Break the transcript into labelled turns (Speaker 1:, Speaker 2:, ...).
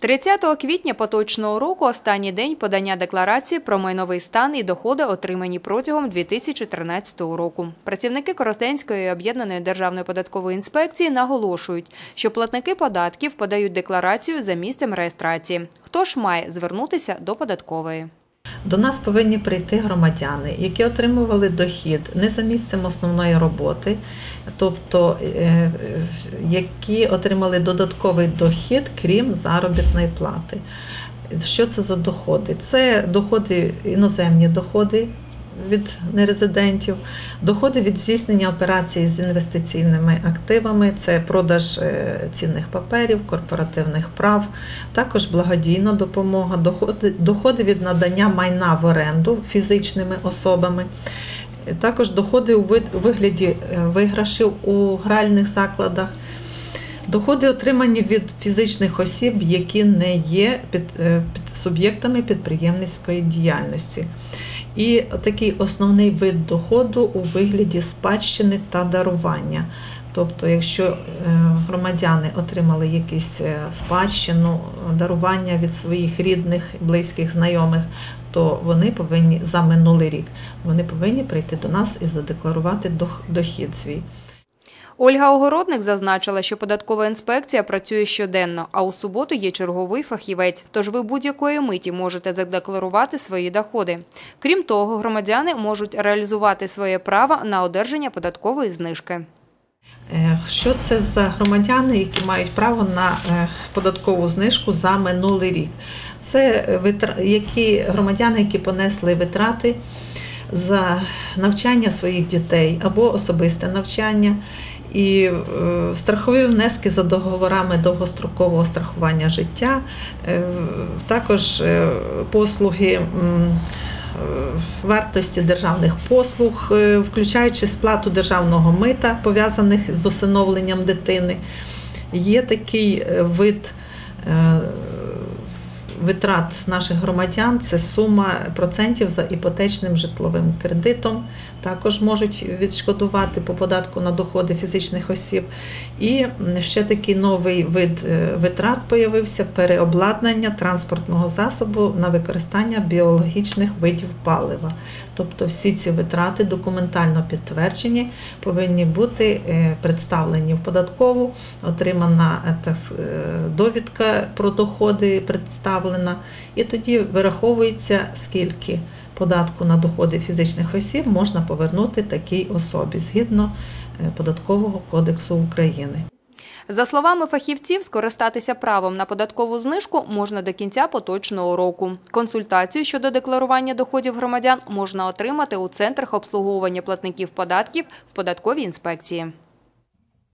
Speaker 1: 30 квітня поточного року останній день подання декларації про майновий стан і доходи, отримані протягом 2013 року. Працівники Коростенської об'єднаної державної податкової інспекції наголошують, що платники податків подають декларацію за місцем реєстрації. Хто ж має звернутися до податкової?
Speaker 2: До нас повинні прийти громадяни, які отримували дохід не за місцем основної роботи, тобто е, які отримали додатковий дохід, крім заробітної плати. Що це за доходи? Це доходи, іноземні доходи від нерезидентів, доходи від здійснення операцій з інвестиційними активами, це продаж е, цінних паперів, корпоративних прав, також благодійна допомога, доходи, доходи від надання майна в оренду фізичними особами. Також доходи у вигляді е, виграшів у гральних закладах, доходи отримані від фізичних осіб, які не є під, е, під суб'єктами підприємницької діяльності. І такий основний вид доходу у вигляді спадщини та дарування. Тобто, якщо е, громадяни отримали якісь е, спадщину, дарування від своїх рідних, близьких, знайомих, то вони повинні за минулий рік вони повинні прийти до нас і задекларувати дохід свій.
Speaker 1: Ольга Огородник зазначила, що податкова інспекція працює щоденно, а у суботу є черговий фахівець. Тож ви будь-якої миті можете задекларувати свої доходи. Крім того, громадяни можуть реалізувати своє право на одержання податкової знижки.
Speaker 2: Е, що це за громадяни, які мають право на е, податкову знижку за минулий рік? Це які громадяни, які понесли витрати за навчання своїх дітей або особисте навчання, і е, страхові внески за договорами довгострокового страхування життя, е, також е, послуги. Вартості державних послуг, включаючи сплату державного мита, пов'язаних з усиновленням дитини, є такий вид витрат наших громадян це сума процентів за іпотечним житловим кредитом. Також можуть відшкодувати по податку на доходи фізичних осіб. І ще такий новий вид е, витрат появився переобладнання транспортного засобу на використання біологічних видів палива. Тобто всі ці витрати документально підтверджені, повинні бути е, представлені в податкову, отримана е, довідка про доходи представлена виставлена, і тоді вираховується, скільки податку на доходи фізичних осіб можна повернути такій особі згідно е, податкового кодексу України.
Speaker 1: За словами фахівців, скористатися правом на податкову знижку можна до кінця поточного року. Консультацію щодо декларування доходів громадян можна отримати у центрах обслуговування платників податків в податковій інспекції.